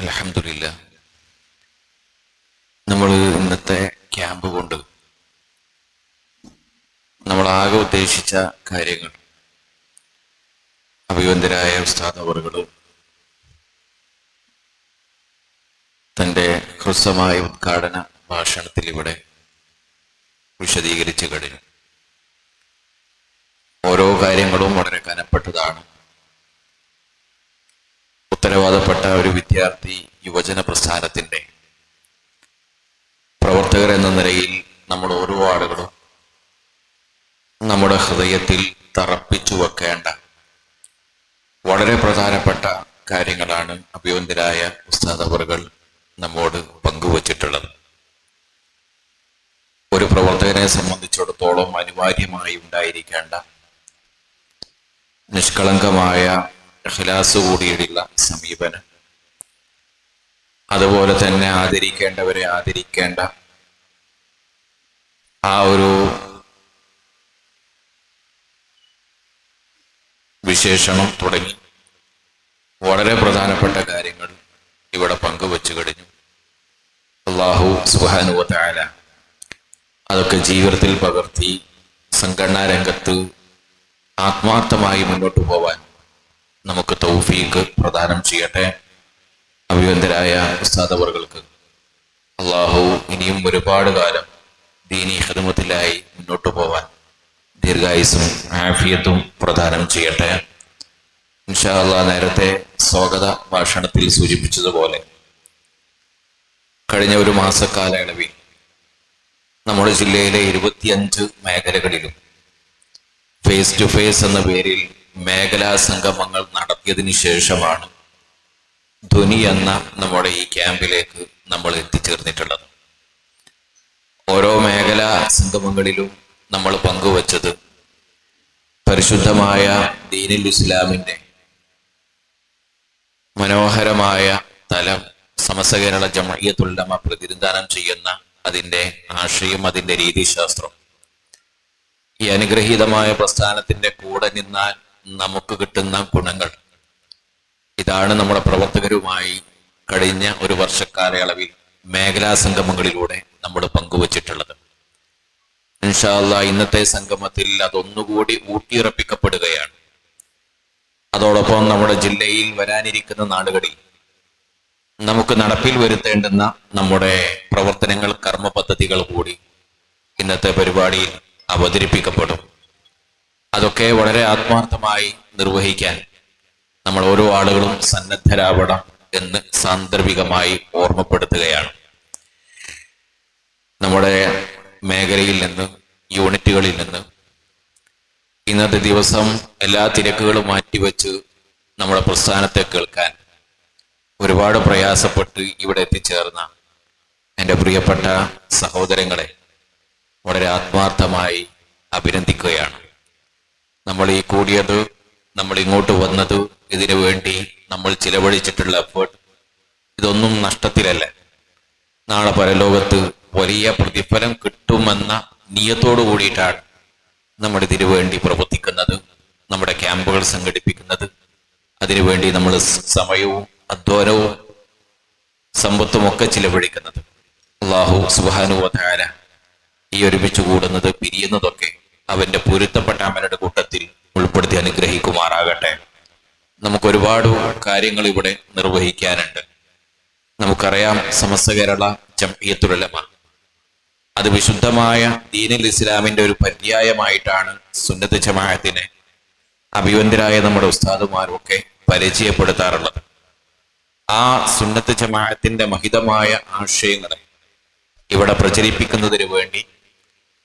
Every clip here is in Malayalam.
അലഹമില്ല നമ്മൾ ഇന്നത്തെ ക്യാമ്പ് കൊണ്ട് നമ്മൾ ആകെ ഉദ്ദേശിച്ച കാര്യങ്ങൾ അഭിവന്ദരായ ഉസ്താദ് അവറുകളും തന്റെ ഹ്രസ്വമായ ഉദ്ഘാടന ഭാഷണത്തിൽ ഇവിടെ വിശദീകരിച്ചു കഴിഞ്ഞു ഓരോ കാര്യങ്ങളും വളരെ കനപ്പെട്ടതാണ്. ഉത്തരവാദപ്പെട്ട ഒരു വിദ്യാർത്ഥി യുവജന പ്രസ്ഥാനത്തിന്റെ പ്രവർത്തകർ എന്ന നിലയിൽ നമ്മൾ ഓരോ ആളുകളും നമ്മുടെ ഹൃദയത്തിൽ തറപ്പിച്ചു വെക്കേണ്ട വളരെ പ്രധാനപ്പെട്ട കാര്യങ്ങളാണ് അഭിവന്ദരായ ഉസ്താദവറുകൾ നമ്മോട് പങ്കുവച്ചിട്ടുള്ളത്. ഒരു പ്രവർത്തകനെ സംബന്ധിച്ചിടത്തോളം അനിവാര്യമായി ഉണ്ടായിരിക്കേണ്ട നിഷ്കളങ്കമായ ഇഖ്ലാസ് കൂടിയുള്ള സമീപനം. അതുപോലെ തന്നെ ആദരിക്കേണ്ടവരെ ആദരിക്കേണ്ട. ആ ഒരു വിശേഷണം തുടങ്ങി. വളരെ പ്രധാനപ്പെട്ട കാര്യങ്ങൾ ഇവിടെ പങ്കുവച്ചു കഴിഞ്ഞു. അള്ളാഹു സുഹാനുവല അതൊക്കെ ജീവിതത്തിൽ പകർത്തി സംഘടനാ രംഗത്ത് ആത്മാർത്ഥമായി മുന്നോട്ട് പോവാൻ നമുക്ക് തൗഫീഖ് പ്രദാനം ചെയ്യട്ടെ. അഭിവന്ദരായ ഉസ്താദവറുകൾക്ക്. അള്ളാഹു ഇനിയും ഒരുപാട് കാലം ദീനി ഹദമത്തിലായി മുന്നോട്ട് പോവാൻ ദീർഘായുസും ആഫിയത്തും പ്രദാനം ചെയ്യട്ടെ. ഇൻഷാ അള്ളാഹ് നേരത്തെ സ്വാഗത ഭാഷണത്തിൽ സൂചിപ്പിച്ചതുപോലെ കഴിഞ്ഞ ഒരു മാസക്കാലയളവിൽ നമ്മുടെ ജില്ലയിലെ ഇരുപത്തിയഞ്ച് മേഖലകളിലും ഫേസ് ടു ഫേസ് എന്ന പേരിൽ മേഖലാ സംഗമങ്ങൾ നടത്തിയതിന് ശേഷമാണ് ധ്വനി എന്ന നമ്മുടെ ഈ ക്യാമ്പിലേക്ക് നമ്മൾ എത്തിച്ചേർന്നിട്ടുള്ളത്. ഓരോ മേഖലാ സംഗമങ്ങളിലും നമ്മൾ പങ്കുവച്ചത് പരിശുദ്ധമായ ദീനുൽ ഇസ്ലാമിന്റെ മനോഹരമായ തലം സമസ്ത ജമയത്തുള്ളമ പ്രതിനിധാനം ചെയ്യുന്ന അതിന്റെ ആശയം അതിന്റെ രീതിശാസ്ത്രം. ഈ അനുഗ്രഹീതമായ പ്രസ്ഥാനത്തിന്റെ കൂടെ നിന്നാൽ നമുക്ക് കിട്ടുന്ന ഗുണങ്ങൾ. ഇതാണ് നമ്മുടെ പ്രവർത്തകരുമായി കഴിഞ്ഞ ഒരു വർഷക്കാലയളവിൽ മേഖലാ സംഗമങ്ങളിലൂടെ നമ്മൾ പങ്കുവച്ചിട്ടുള്ളത്. ഇൻഷാല്ല ഇന്നത്തെ സംഗമത്തിൽ അതൊന്നുകൂടി ഊട്ടിയുറപ്പിക്കപ്പെടുകയാണ്. അതോടൊപ്പം നമ്മുടെ ജില്ലയിൽ വരാനിരിക്കുന്ന നാടുകളിൽ നമുക്ക് നടപ്പിൽ വരുത്തേണ്ടുന്ന നമ്മുടെ പ്രവർത്തനങ്ങൾ കർമ്മ പദ്ധതികൾ കൂടി ഇന്നത്തെ പരിപാടിയിൽ അവതരിപ്പിക്കപ്പെടും. അതൊക്കെ വളരെ ആത്മാർത്ഥമായി നിർവഹിക്കാൻ നമ്മൾ ഓരോ ആളുകളും സന്നദ്ധരാവണം എന്ന് സാന്ദർഭികമായി ഓർമ്മപ്പെടുത്തുകയാണ്. നമ്മുടെ മേഖലയിൽ നിന്ന് യൂണിറ്റുകളിൽ നിന്ന് ഇന്നത്തെ ദിവസം എല്ലാ തിരക്കുകളും മാറ്റിവെച്ച് നമ്മുടെ പ്രസ്ഥാനത്തെ കേൾക്കാൻ ഒരുപാട് പ്രയാസപ്പെട്ട് ഇവിടെ എത്തിച്ചേർന്ന എന്റെ പ്രിയപ്പെട്ട സഹോദരങ്ങളെ വളരെ ആത്മാർത്ഥമായി അഭിനന്ദിക്കുകയാണ്. നമ്മൾ ഈ കൂടിയത് നമ്മൾ ഇങ്ങോട്ട് വന്നത് ഇതിനു വേണ്ടി നമ്മൾ ചിലവഴിച്ചിട്ടുള്ള എഫേർട്ട് ഇതൊന്നും നഷ്ടത്തിലല്ല. നാളെ പരലോകത്ത് വലിയ പ്രതിഫലം കിട്ടുമെന്ന നിയത്തോടു കൂടിയിട്ടാണ് നമ്മൾ ഇതിനു വേണ്ടി പ്രവർത്തിക്കുന്നത് നമ്മുടെ ക്യാമ്പുകൾ സംഘടിപ്പിക്കുന്നത്. അതിനുവേണ്ടി നമ്മൾ സമയവും അധ്വാനവും സമ്പത്തും ഒക്കെ ചിലവഴിക്കുന്നത്. അള്ളാഹു സുബാനുവധാര ഈ ഒരുമിച്ച് കൂടുന്നത് പിരിയുന്നതൊക്കെ അവന്റെ പൊരുത്തപ്പെട്ട അമ്മയുടെ കൂട്ടത്തിൽ ഉൾപ്പെടുത്തി അനുഗ്രഹിക്കുമാറാകട്ടെ. നമുക്ക് ഒരുപാട് കാര്യങ്ങൾ ഇവിടെ നിർവഹിക്കാനുണ്ട്. നമുക്കറിയാം സമസ്ത കേരള ജംഇയ്യത്തുലമ. അത് വിശുദ്ധമായ ദീനിൽ ഇസ്ലാമിന്റെ ഒരു പര്യായമായിട്ടാണ് സുന്നത്ത് ജമാഅത്തിനെ അഭിവന്ദരായ നമ്മുടെ ഉസ്താദുമാരുമൊക്കെ പരിചയപ്പെടുത്താറുള്ളത്. ആ സുന്നത്ത് ജമാഅത്തിന്റെ മഹിതമായ ആശയങ്ങളെ ഇവിടെ പ്രചരിപ്പിക്കുന്നതിന് വേണ്ടി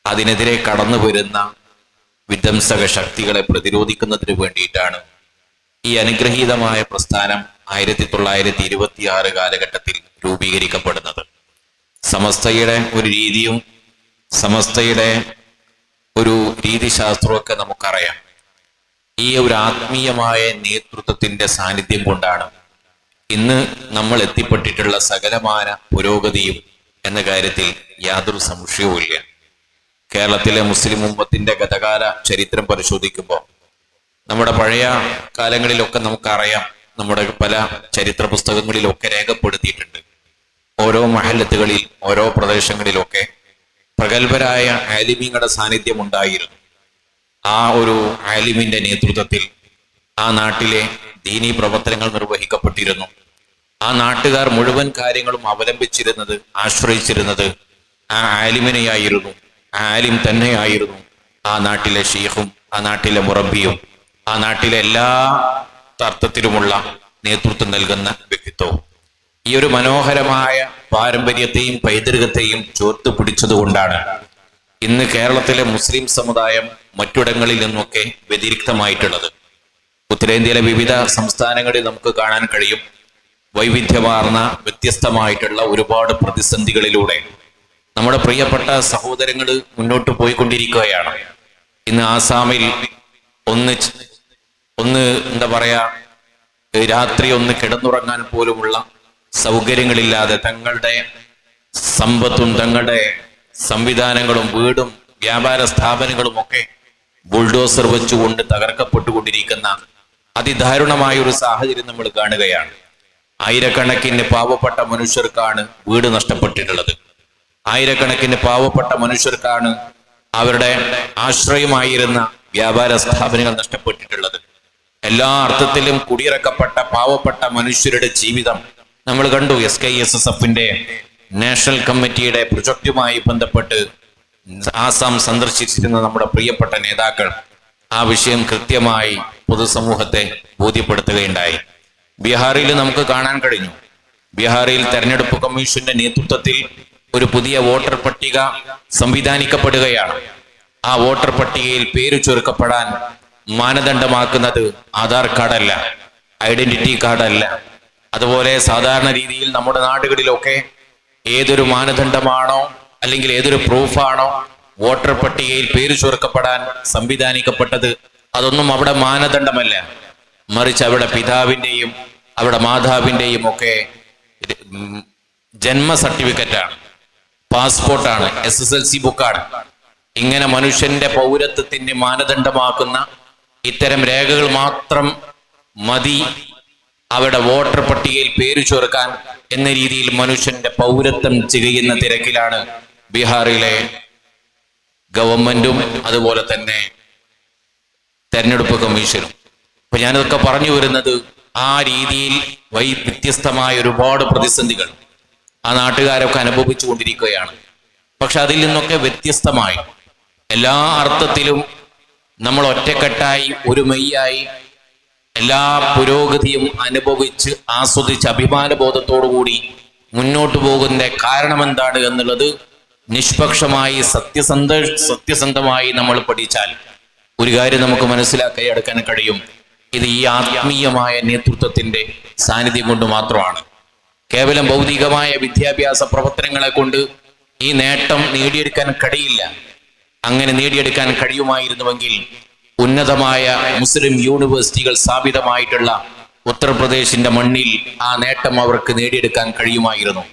അതിനെതിരെ കടന്നു വരുന്ന വിധ്വംസക ശക്തികളെ പ്രതിരോധിക്കുന്നതിന് വേണ്ടിയിട്ടാണ് ഈ അനുഗ്രഹീതമായ പ്രസ്ഥാനം ആയിരത്തി തൊള്ളായിരത്തി ഇരുപത്തി ആറ് കാലഘട്ടത്തിൽ രൂപീകരിക്കപ്പെടുന്നത്. സമസ്തയുടെ ഒരു രീതിയും സമസ്തയുടെ ഒരു രീതിശാസ്ത്രമൊക്കെ നമുക്കറിയാം. ഈ ഒരു ആത്മീയമായ നേതൃത്വത്തിന്റെ സാന്നിധ്യം കൊണ്ടാണ് ഇന്ന് നമ്മൾ എത്തിപ്പെട്ടിട്ടുള്ള സകലമാന പുരോഗതിയും എന്ന കാര്യത്തിൽ യാതൊരു സംശയവുമില്ല. കേരളത്തിലെ മുസ്ലിം ഉമ്മത്തിന്റെ ഗതകാല ചരിത്രം പരിശോധിക്കുമ്പോൾ നമ്മുടെ പഴയ കാലങ്ങളിലൊക്കെ നമുക്കറിയാം നമ്മുടെ പല ചരിത്ര പുസ്തകങ്ങളിലൊക്കെ രേഖപ്പെടുത്തിയിട്ടുണ്ട്. ഓരോ മഹല്ലത്തുകളിൽ ഓരോ പ്രദേശങ്ങളിലൊക്കെ പ്രഗത്ഭരായ ആലിമീങ്ങളുടെ സാന്നിധ്യം ഉണ്ടായിരുന്നു. ആ ഒരു ആലിമിന്റെ നേതൃത്വത്തിൽ ആ നാട്ടിലെ ദീനീ പ്രവർത്തനങ്ങൾ നിർവഹിക്കപ്പെട്ടിരുന്നു. ആ നാട്ടുകാർ മുഴുവൻ കാര്യങ്ങളും അവലംബിച്ചിരുന്നത് ആശ്രയിച്ചിരുന്നത് ആ ആലിമിനെയായിരുന്നു. ആലിം തന്നെയായിരുന്നു ആ നാട്ടിലെ ഷീഖും ആ നാട്ടിലെ മുറബിയും ആ നാട്ടിലെ എല്ലാ തർത്ഥത്തിലുമുള്ള നേതൃത്വം നൽകുന്ന വ്യക്തിത്വവും. ഈ ഒരു മനോഹരമായ പാരമ്പര്യത്തെയും പൈതൃകത്തെയും ചോർത്ത് പിടിച്ചതുകൊണ്ടാണ് ഇന്ന് കേരളത്തിലെ മുസ്ലിം സമുദായം മറ്റിടങ്ങളിൽ നിന്നൊക്കെ വ്യതിരിക്തമായിട്ടുള്ളത്. ഉത്തരേന്ത്യയിലെ വിവിധ സംസ്ഥാനങ്ങളിൽ നമുക്ക് കാണാൻ കഴിയും. വൈവിധ്യമാർന്ന വ്യത്യസ്തമായിട്ടുള്ള ഒരുപാട് പ്രതിസന്ധികളിലൂടെ നമ്മുടെ പ്രിയപ്പെട്ട സഹോദരങ്ങൾ മുന്നോട്ട് പോയിക്കൊണ്ടിരിക്കുകയാണ്. ഇന്ന് ആസാമിൽ ഒന്ന് ഒന്ന് എന്താ പറയാ രാത്രി ഒന്ന് കിടന്നുറങ്ങാൻ പോലുമുള്ള സൗകര്യങ്ങളില്ലാതെ തങ്ങളുടെ സമ്പത്തും തങ്ങളുടെ സംവിധാനങ്ങളും വീടും വ്യാപാര സ്ഥാപനങ്ങളും ഒക്കെ ബുൾഡോസർ വെച്ചുകൊണ്ട് തകർക്കപ്പെട്ടുകൊണ്ടിരിക്കുന്ന അതിദാരുണമായ ഒരു സാഹചര്യം നമ്മൾ കാണുകയാണ്. ആയിരക്കണക്കിന് പാവപ്പെട്ട മനുഷ്യർക്കാണ് വീട് നഷ്ടപ്പെട്ടിട്ടുള്ളത്. ആയിരക്കണക്കിന് പാവപ്പെട്ട മനുഷ്യർക്കാണ് അവരുടെ ആശ്രയമായിരുന്ന വ്യാപാര സ്ഥാപനങ്ങൾ നഷ്ടപ്പെട്ടിട്ടുള്ളത്. എല്ലാ അർത്ഥത്തിലും കുടിയിറക്കപ്പെട്ട പാവപ്പെട്ട മനുഷ്യരുടെ ജീവിതം നമ്മൾ കണ്ടു. എസ് കെ എസ് എസ് എഫിന്റെ നാഷണൽ കമ്മിറ്റിയുടെ പ്രൊജക്റ്റുമായി ബന്ധപ്പെട്ട് ആസാം സന്ദർശിച്ചിരുന്ന നമ്മുടെ പ്രിയപ്പെട്ട നേതാക്കൾ ആ വിഷയം കൃത്യമായി പൊതുസമൂഹത്തെ ബോധ്യപ്പെടുത്തുകയുണ്ടായി. ബീഹാറിൽ നമുക്ക് കാണാൻ കഴിഞ്ഞു. ബീഹാറിൽ തെരഞ്ഞെടുപ്പ് കമ്മീഷന്റെ നേതൃത്വത്തിൽ ഒരു പുതിയ വോട്ടർ പട്ടിക സംവിധാനിക്കപ്പെടുകയാണ്. ആ വോട്ടർ പട്ടികയിൽ പേര് ചുരുക്കപ്പെടാൻ മാനദണ്ഡമാക്കുന്നത് ആധാർ കാർഡല്ല ഐഡന്റിറ്റി കാർഡല്ല. അതുപോലെ സാധാരണ രീതിയിൽ നമ്മുടെ നാടുകളിലൊക്കെ ഏതൊരു മാനദണ്ഡമാണോ അല്ലെങ്കിൽ ഏതൊരു പ്രൂഫാണോ വോട്ടർ പട്ടികയിൽ പേര് ചുരുക്കപ്പെടാൻ സംവിധാനിക്കപ്പെട്ടത് അതൊന്നും അവിടെ മാനദണ്ഡമല്ല. മറിച്ച് അവിടെ പിതാവിന്റെയും അവിടെ മാതാവിന്റെയും ഒക്കെ ജന്മ സർട്ടിഫിക്കറ്റാണ്. പാസ്പോർട്ടാണ് എസ് എസ് എൽ സി ബുക്കാണ്. ഇങ്ങനെ മനുഷ്യന്റെ പൗരത്വത്തിന്റെ മാനദണ്ഡമാക്കുന്ന ഇത്തരം രേഖകൾ മാത്രം മതി. അവിടെ വോട്ടർ പട്ടികയിൽ പേര് ചേർക്കാൻ എന്ന രീതിയിൽ മനുഷ്യന്റെ പൗരത്വം ചെയ്യുന്ന തിരക്കിലാണ് ബീഹാറിലെ ഗവൺമെന്റും അതുപോലെ തന്നെ തെരഞ്ഞെടുപ്പ് കമ്മീഷനും. അപ്പൊ ഞാനിതൊക്കെ പറഞ്ഞു വരുന്നത് ആ രീതിയിൽ വൈ വ്യത്യസ്തമായ ഒരുപാട് പ്രതിസന്ധികൾ. ആ നാട്ടുകാരൊക്കെ അനുഭവിച്ചു കൊണ്ടിരിക്കുകയാണ് പക്ഷെ അതിൽ നിന്നൊക്കെ വ്യത്യസ്തമായി എല്ലാ അർത്ഥത്തിലും നമ്മൾ ഒറ്റക്കെട്ടായി ഒരു മെയ്യായി എല്ലാ പുരോഗതിയും അനുഭവിച്ച് ആസ്വദിച്ച് അഭിമാനബോധത്തോടുകൂടി മുന്നോട്ട് പോകുന്ന കാരണം എന്താണ് എന്നുള്ളത് നിഷ്പക്ഷമായി സത്യസന്ധ സത്യസന്ധമായി നമ്മൾ പഠിച്ചാൽ ഒരു കാര്യം നമുക്ക് മനസ്സിലാക്കി എടുക്കാൻ കഴിയും. ഇത് ഈ ആത്മീയമായ നേതൃത്വത്തിന്റെ സാന്നിധ്യം കൊണ്ട് മാത്രമാണ്. കേവലം ഭൗതികമായ വിദ്യാഭ്യാസ പ്രവർത്തനങ്ങളെ കൊണ്ട് ഈ നേട്ടം നേടിയെടുക്കാൻ കഴിയില്ല. അങ്ങനെ നേടിയെടുക്കാൻ കഴിയുമായിരുന്നുവെങ്കിൽ ഉന്നതമായ മുസ്ലിം യൂണിവേഴ്സിറ്റികൾ സ്ഥാപിതമായിട്ടുള്ള ഉത്തർപ്രദേശിന്റെ മണ്ണിൽ ആ നേട്ടം അവർക്ക് നേടിയെടുക്കാൻ കഴിയുമായിരുന്നു.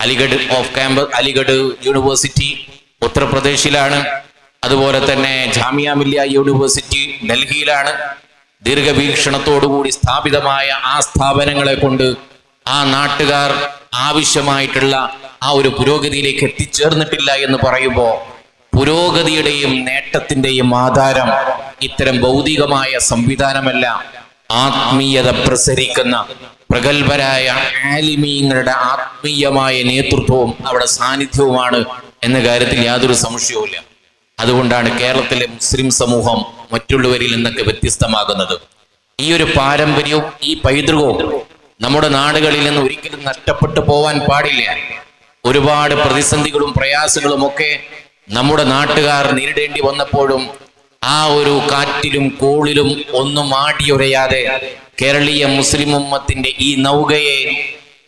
Aligarh off campus Aligarh university ഉത്തർപ്രദേശിലാണ്. അതുപോലെ തന്നെ ജാമിയ മില്ലിയ യൂണിവേഴ്സിറ്റി ഡൽഹിയിലാണ്. ദീർഘവീക്ഷണത്തോടുകൂടി സ്ഥാപിതമായ ആ സ്ഥാപനങ്ങളെ കൊണ്ട് ആ നാട്ടുകാർ ആവശ്യമായിട്ടുള്ള ആ ഒരു പുരോഗതിയിലേക്ക് എത്തിച്ചേർന്നിട്ടില്ല എന്ന് പറയുമ്പോൾ പുരോഗതിയുടെയും നേട്ടത്തിന്റെയും ആധാരം ഇത്തരം ഭൗതികമായ സംവിധാനമല്ല. ആത്മീയത പ്രസരിക്കുന്ന പ്രഗത്ഭരായ ആലിമീങ്ങളുടെ ആത്മീയമായ നേതൃത്വവും അവിടെ സാന്നിധ്യവുമാണ് എന്ന കാര്യത്തിൽ യാതൊരു സംശയവുമില്ല. അതുകൊണ്ടാണ് കേരളത്തിലെ മുസ്ലിം സമൂഹം മറ്റുള്ളവരിൽ നിന്നൊക്കെ വ്യത്യസ്തമാകുന്നത്. ഈ ഒരു പാരമ്പര്യവും ഈ പൈതൃകവും നമ്മുടെ നാടുകളിൽ നിന്ന് ഒരിക്കലും നഷ്ടപ്പെട്ടു പോവാൻ പാടില്ല. ഒരുപാട് പ്രതിസന്ധികളും പ്രയാസങ്ങളും ഒക്കെ നമ്മുടെ നാട്ടുകാർ നേരിടേണ്ടി വന്നപ്പോഴും ആ ഒരു കാറ്റിലും കോളിലും ഒന്നും ആടിയുരയാതെ കേരളീയ മുസ്ലിം ഉമ്മത്തിന്റെ ഈ നൗകയെ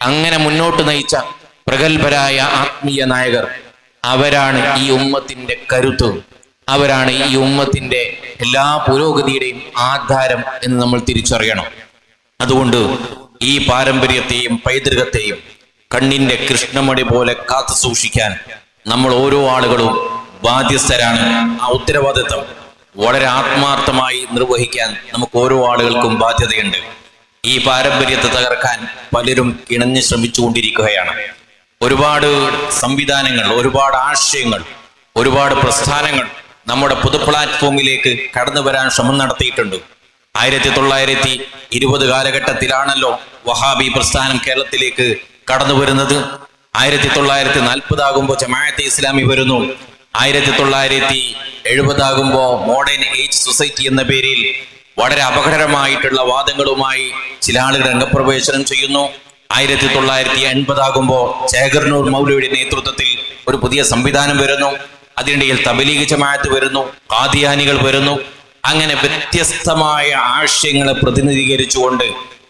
അങ്ങനെ മുന്നോട്ട് നയിച്ച പ്രഗത്ഭരായ ആത്മീയ നായകർ അവരാണ് ഈ ഉമ്മത്തിന്റെ കരുത്ത്. അവരാണ് ഈ ഉമ്മത്തിന്റെ എല്ലാ പുരോഗതിയുടെയും ആധാരം എന്ന് നമ്മൾ തിരിച്ചറിയണം. അതുകൊണ്ട് ഈ പാരമ്പര്യത്തെയും പൈതൃകത്തെയും കണ്ണിന്റെ കൃഷ്ണമണി പോലെ കാത്തു സൂക്ഷിക്കാൻ നമ്മൾ ഓരോ ആളുകളും ബാധ്യസ്ഥരാണ്. ആ ഉത്തരവാദിത്വം വളരെ ആത്മാർത്ഥമായി നിർവഹിക്കാൻ നമുക്ക് ഓരോ ആളുകൾക്കും ബാധ്യതയുണ്ട്. ഈ പാരമ്പര്യത്തെ തകർക്കാൻ പലരും കിണഞ്ഞ് ശ്രമിച്ചുകൊണ്ടിരിക്കുകയാണ്. ഒരുപാട് സംവിധാനങ്ങൾ ഒരുപാട് ആശയങ്ങൾ ഒരുപാട് പ്രസ്ഥാനങ്ങൾ നമ്മുടെ പൊതു പ്ലാറ്റ്ഫോമിലേക്ക് കടന്നു വരാൻ ശ്രമം നടത്തിയിട്ടുണ്ട്. ആയിരത്തി തൊള്ളായിരത്തി ഇരുപത് കാലഘട്ടത്തിലാണല്ലോ വഹാബി പ്രസ്ഥാനം കേരളത്തിലേക്ക് കടന്നു വരുന്നത്. ആയിരത്തി തൊള്ളായിരത്തി നാൽപ്പതാകുമ്പോൾ ജമാഅത്തെ ഇസ്ലാമി വരുന്നു. ആയിരത്തി തൊള്ളായിരത്തി എഴുപതാകുമ്പോൾ മോഡേൺ ഏജ് സൊസൈറ്റി എന്ന പേരിൽ വളരെ അപകടകരമായിട്ടുള്ള വാദങ്ങളുമായി ചില ആളുകൾ രംഗപ്രവേശനം ചെയ്യുന്നു. ആയിരത്തി തൊള്ളായിരത്തി എൺപതാകുമ്പോൾ ചേകർനൂർ മൗലയുടെ നേതൃത്വത്തിൽ ഒരു പുതിയ സംവിധാനം വരുന്നു. അതിനിടയിൽ തബലീഗ് ജമാഅത്ത് വരുന്നു. കാദിയാനികൾ വരുന്നു. അങ്ങനെ വ്യത്യസ്തമായ ആശയങ്ങളെ പ്രതിനിധീകരിച്ചുകൊണ്ട്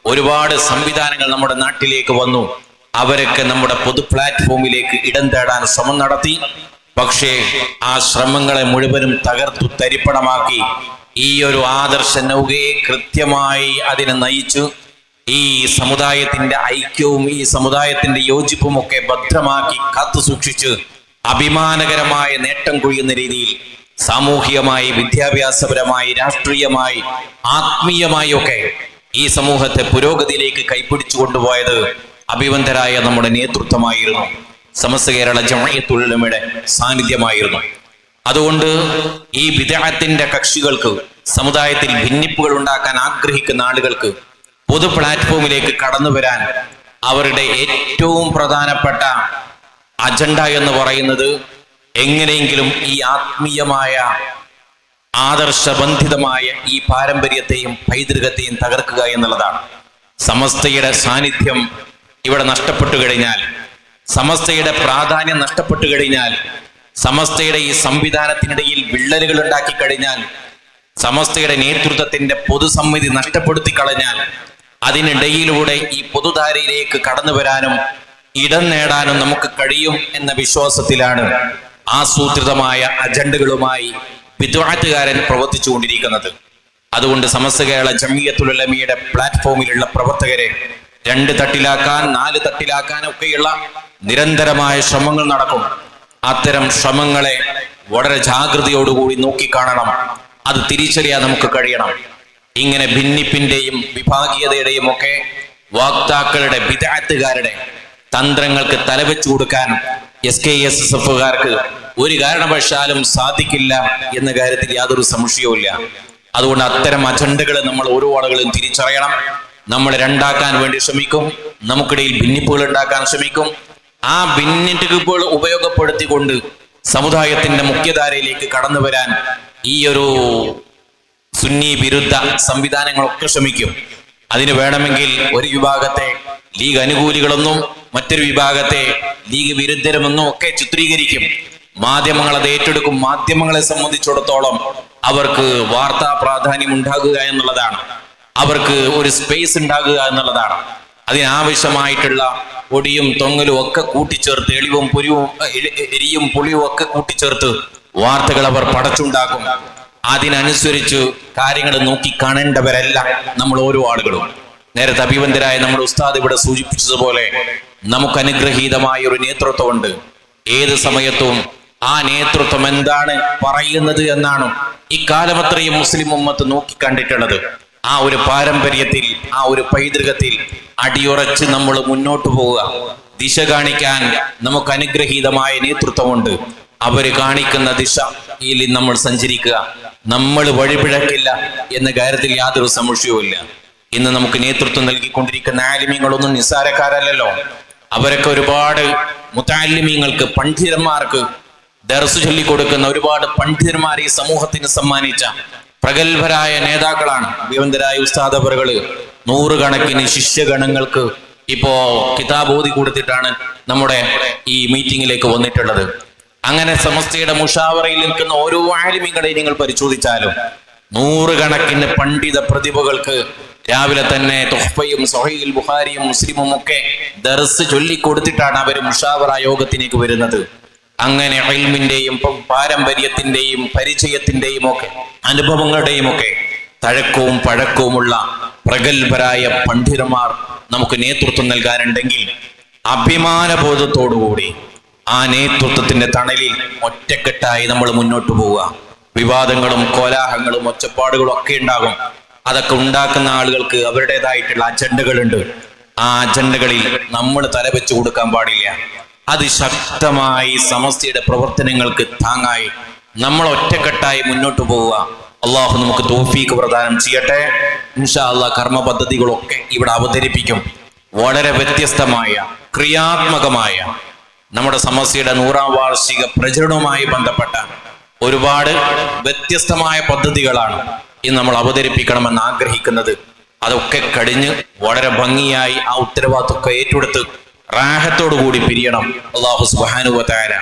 ഒരുപാട് സംവിധാനങ്ങൾ നമ്മുടെ നാട്ടിലേക്ക് വന്നു. അവരൊക്കെ നമ്മുടെ പൊതു പ്ലാറ്റ്ഫോമിലേക്ക് ഇടം തേടാൻ ശ്രമം നടത്തി. പക്ഷേ ആ ശ്രമങ്ങളെ മുഴുവനും തകർത്തു തരിപ്പണമാക്കി. ഈ ഒരു ആദർശ നൗകയെ കൃത്യമായി അതിനെ നയിച്ചു. ഈ സമുദായത്തിന്റെ ഐക്യവും ഈ സമുദായത്തിന്റെ യോജിപ്പും ഒക്കെ ഭദ്രമാക്കി കാത്തു സൂക്ഷിച്ച് അഭിമാനകരമായ നേട്ടം കൊയ്യുന്ന രീതിയിൽ സാമൂഹികമായി വിദ്യാഭ്യാസപരമായി രാഷ്ട്രീയമായി ആത്മീയമായി ഒക്കെ ഈ സമൂഹത്തെ പുരോഗതിയിലേക്ക് കൈപ്പിടിച്ചു കൊണ്ടുപോയത് അഭിവന്ധരായ നമ്മുടെ നേതൃത്വമായിരുന്നു. സമസ്ത കേരള ജമയത്തുള്ളമയുടെ സാന്നിധ്യമായിരുന്നു. അതുകൊണ്ട് ഈ വിദേഹത്തിന്റെ കക്ഷികൾക്ക് സമുദായത്തിൽ ഭിന്നിപ്പുകൾ ഉണ്ടാക്കാൻ ആഗ്രഹിക്കുന്ന ആളുകൾക്ക് പൊതു പ്ലാറ്റ്ഫോമിലേക്ക് കടന്നു വരാൻ അവരുടെ ഏറ്റവും പ്രധാനപ്പെട്ട അജണ്ട എന്ന് പറയുന്നത് എങ്ങനെയെങ്കിലും ഈ ആത്മീയമായ ആദർശബന്ധിതമായ ഈ പാരമ്പര്യത്തെയും പൈതൃകത്തെയും തകർക്കുക എന്നുള്ളതാണ്. സമസ്തയുടെ സാന്നിധ്യം ഇവിടെ നഷ്ടപ്പെട്ടു കഴിഞ്ഞാൽ സമസ്തയുടെ പ്രാധാന്യം നഷ്ടപ്പെട്ടു കഴിഞ്ഞാൽ സമസ്തയുടെ ഈ സംവിധാനത്തിനിടയിൽ വിള്ളലുകൾ ഉണ്ടാക്കി കഴിഞ്ഞാൽ സമസ്തയുടെ നേതൃത്വത്തിന്റെ പൊതുസമ്മിതി നഷ്ടപ്പെടുത്തി കളഞ്ഞാൽ അതിനിടയിലൂടെ ഈ പൊതുധാരയിലേക്ക് കടന്നു വരാനും ഇടം നേടാനും നമുക്ക് കഴിയും എന്ന വിശ്വാസത്തിലാണ് ആസൂത്രിതമായ അജണ്ടകളുമായി വിദ്വാറ്റുകാരൻ പ്രവർത്തിച്ചുകൊണ്ടിരിക്കുന്നത്. അതുകൊണ്ട് സമസ്ത കേരള ജമിയത്തുലമയുടെ പ്ലാറ്റ്ഫോമിലുള്ള പ്രവർത്തകരെ രണ്ട് തട്ടിലാക്കാൻ നാല് തട്ടിലാക്കാൻ ഒക്കെയുള്ള നിരന്തരമായ ശ്രമങ്ങൾ നടക്കും. അത്തരം ശ്രമങ്ങളെ വളരെ ജാഗ്രതയോടുകൂടി നോക്കിക്കാണണം. അത് തിരിച്ചറിയാൻ നമുക്ക് കഴിയണം. ഇങ്ങനെ ഭിന്നിപ്പിന്റെയും വിഭാഗീയതയുടെയും ഒക്കെ വാക്താക്കളുടെ വിദാത്തുകാരുടെ തന്ത്രങ്ങൾക്ക് തലവെച്ചു കൊടുക്കാൻ എസ് കെ എസ് എസ് എഫുകാർക്ക് ഒരു കാരണവശാലും സാധിക്കില്ല എന്ന കാര്യത്തിൽ യാതൊരു സംശയവുമില്ല അതുകൊണ്ട് അത്തരം അജണ്ടകൾ നമ്മൾ ഓരോ ആളുകളും തിരിച്ചറിയണം. നമ്മൾ രണ്ടാക്കാൻ വേണ്ടി ശ്രമിക്കും. നമുക്കിടയിൽ ഭിന്നിപ്പുകൾ ഉണ്ടാക്കാൻ ശ്രമിക്കും. ആ ഭിന്നിപ്പുകൾ ഉപയോഗപ്പെടുത്തിക്കൊണ്ട് സമുദായത്തിന്റെ മുഖ്യധാരയിലേക്ക് കടന്നു വരാൻ ഈ ഒരു സുന്നി വിരുദ്ധ സംവിധാനങ്ങളൊക്കെ ശ്രമിക്കും. അതിന് വേണമെങ്കിൽ ഒരു വിഭാഗത്തെ ലീഗ് അനുകൂലികളൊന്നും മറ്റൊരു വിഭാഗത്തെ ലീഗ് വിരുദ്ധരുമെന്നും ഒക്കെ ചിത്രീകരിക്കും. മാധ്യമങ്ങൾ അത് ഏറ്റെടുക്കും. മാധ്യമങ്ങളെ സംബന്ധിച്ചിടത്തോളം അവർക്ക് വാർത്താ പ്രാധാന്യം ഉണ്ടാകുക എന്നുള്ളതാണ്. അവർക്ക് ഒരു സ്പേസ് ഉണ്ടാകുക എന്നുള്ളതാണ്. അതിനാവശ്യമായിട്ടുള്ള പൊടിയും തൊങ്ങലും ഒക്കെ കൂട്ടിച്ചേർത്ത് എളിവും പൊരിവും എരിയും പുളിയും ഒക്കെ കൂട്ടിച്ചേർത്ത് വാർത്തകൾ അവർ പടച്ചുണ്ടാക്കും. അതിനനുസരിച്ച് കാര്യങ്ങൾ നോക്കി കാണേണ്ടവരല്ല നമ്മൾ ഓരോ ആളുകളും. നേരത്തെ അഭിവന്ധരായ നമ്മുടെ ഉസ്താദ് ഇവിടെ സൂചിപ്പിച്ചതുപോലെ നമുക്ക് അനുഗ്രഹീതമായ ഒരു നേതൃത്വമുണ്ട്. ഏത് സമയത്തും ആ നേതൃത്വം എന്താണ് പറയുന്നത് എന്നാണ് ഇക്കാലമത്രയും മുസ്ലിം ഉമ്മത്ത് നോക്കി കണ്ടിട്ടുള്ളത് ആ ഒരു പാരമ്പര്യത്തിൽ ആ ഒരു പൈതൃകത്തിൽ അടിയുറച്ച് നമ്മൾ മുന്നോട്ട് പോവുക. ദിശ കാണിക്കാൻ നമുക്ക് അനുഗ്രഹീതമായ നേതൃത്വമുണ്ട്. അവർ കാണിക്കുന്ന ദിശയിൽ നമ്മൾ സഞ്ചരിക്കുക. നമ്മൾ വഴിപിഴക്കില്ല എന്ന കാര്യത്തിൽ യാതൊരു സംശയവുമില്ല. ഇന്ന് നമുക്ക് നേതൃത്വം നൽകിക്കൊണ്ടിരിക്കുന്ന ആലിമ്യങ്ങളൊന്നും നിസ്സാരക്കാരല്ലല്ലോ. അവരൊക്കെ ഒരുപാട് മുത്താലിമ്യങ്ങൾക്ക് പണ്ഡിതന്മാർക്ക് ദർസ് ചൊല്ലിക്കൊടുക്കുന്ന ഒരുപാട് പണ്ഡിതന്മാരെ ഈ സമൂഹത്തിന് സമ്മാനിച്ച പ്രഗത്ഭരായ നേതാക്കളാണ്. വിവന്തരായ ഉസ്താദപറുകൾ നൂറുകണക്കിന് ശിഷ്യഗണങ്ങൾക്ക് ഇപ്പോ കിതാബ് ഓതി കൊടുത്തിട്ടാണ് നമ്മുടെ ഈ മീറ്റിംഗിലേക്ക് വന്നിട്ടുള്ളത്. അങ്ങനെ സമസ്തയുടെ മുഷാവറയിൽ നിൽക്കുന്ന ഓരോ ആലിമികളെ നിങ്ങൾ പരിശോധിച്ചാലും നൂറുകണക്കിന് പണ്ഡിത പ്രതിഭകൾക്ക് രാവിലെ തന്നെ തൊഹ്ഫയും സൊഹൈൽ ബുഹാരിയും മുസ്ലിമും ഒക്കെ ദർസ് ചൊല്ലിക്കൊടുത്തിട്ടാണ് അവർ മുഷാവറ യോഗത്തിലേക്ക് വരുന്നത്. അങ്ങനെ ഇൽമിന്റെയും പാരമ്പര്യത്തിന്റെയും പരിചയത്തിന്റെയും ഒക്കെ അനുഭവങ്ങളുടെയും ഒക്കെ തഴക്കവും പഴക്കവുമുള്ള പ്രഗത്ഭരായ പണ്ഡിതന്മാർ നമുക്ക് നേതൃത്വം നൽകാനുണ്ടെങ്കിൽ അഭിമാനബോധത്തോടുകൂടി ആ നേതൃത്വത്തിന്റെ തണലിൽ ഒറ്റക്കെട്ടായി നമ്മൾ മുന്നോട്ട് പോവുക. വിവാദങ്ങളും കോലാഹങ്ങളും ഒച്ചപ്പാടുകളും ഒക്കെ ഉണ്ടാകും. അതൊക്കെ ഉണ്ടാക്കുന്ന ആളുകൾക്ക് അവരുടേതായിട്ടുള്ള അജണ്ടകളുണ്ട്. ആ അജണ്ടകളിൽ നമ്മൾ തലവെച്ച് കൊടുക്കാൻ പാടില്ല. അത് ശക്തമായി സമസ്തയുടെ പ്രവർത്തനങ്ങൾക്ക് താങ്ങായി നമ്മൾ ഒറ്റക്കെട്ടായി മുന്നോട്ട് പോവുക. അള്ളാഹു നമുക്ക് തോഫീക്ക് പ്രദാനം ചെയ്യട്ടെ. ഇൻഷാ കർമ്മ പദ്ധതികളൊക്കെ ഇവിടെ അവതരിപ്പിക്കും. വളരെ വ്യത്യസ്തമായ ക്രിയാത്മകമായ നമ്മുടെ സമസ്യയുടെ നൂറാം വാർഷിക പ്രചരണവുമായി ബന്ധപ്പെട്ട ഒരുപാട് വ്യത്യസ്തമായ പദ്ധതികളാണ്. ഇന്ന് നമ്മൾ അവതരിപ്പിക്കണമെന്ന് ആഗ്രഹിക്കുന്നത്. അതൊക്കെ കഴിഞ്ഞ് വളരെ ഭംഗിയായി ആ ഉത്തരവാദിത്വമൊക്കെ ഏറ്റെടുത്ത് റാഹത്തോടു കൂടി പിരിയണം. അള്ളാഹു സുബാനുവതാര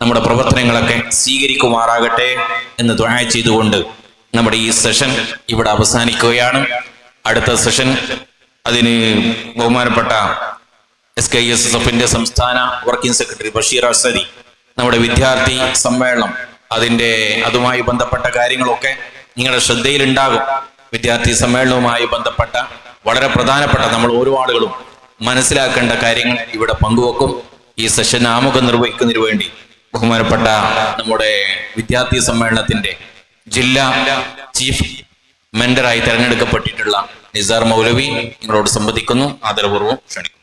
നമ്മുടെ പ്രവർത്തനങ്ങളൊക്കെ സ്വീകരിക്കുമാറാകട്ടെ എന്ന് ദ്വാ ചെയ്തുകൊണ്ട് നമ്മുടെ ഈ സെഷൻ ഇവിടെ അവസാനിക്കുകയാണ്. അടുത്ത സെഷൻ അതിന് ബഹുമാനപ്പെട്ട എസ് കെ എസ് എസ് എഫിന്റെ സംസ്ഥാന വർക്കിംഗ് സെക്രട്ടറി ബഷീർ അസരി നമ്മുടെ വിദ്യാർത്ഥി സമ്മേളനം അതിന്റെ അതുമായി ബന്ധപ്പെട്ട കാര്യങ്ങളൊക്കെ നിങ്ങളുടെ ശ്രദ്ധയിലുണ്ടാകും. വിദ്യാർത്ഥി സമ്മേളനവുമായി ബന്ധപ്പെട്ട വളരെ പ്രധാനപ്പെട്ട നമ്മൾ ഓരോ ആളുകളും മനസ്സിലാക്കേണ്ട കാര്യങ്ങൾ ഇവിടെ പങ്കുവെക്കും. ഈ സെഷൻ ആമുഖം നിർവഹിക്കുന്നതിന് വേണ്ടി ബഹുമാനപ്പെട്ട നമ്മുടെ വിദ്യാർത്ഥി സമ്മേളനത്തിന്റെ ജില്ലാ ചീഫ് മെന്ററായി തെരഞ്ഞെടുക്കപ്പെട്ടിട്ടുള്ള നിസാർ മൗലവി നിങ്ങളോട് സംബന്ധിക്കുന്നു ആദരപൂർവം ക്ഷണിക്കുന്നു.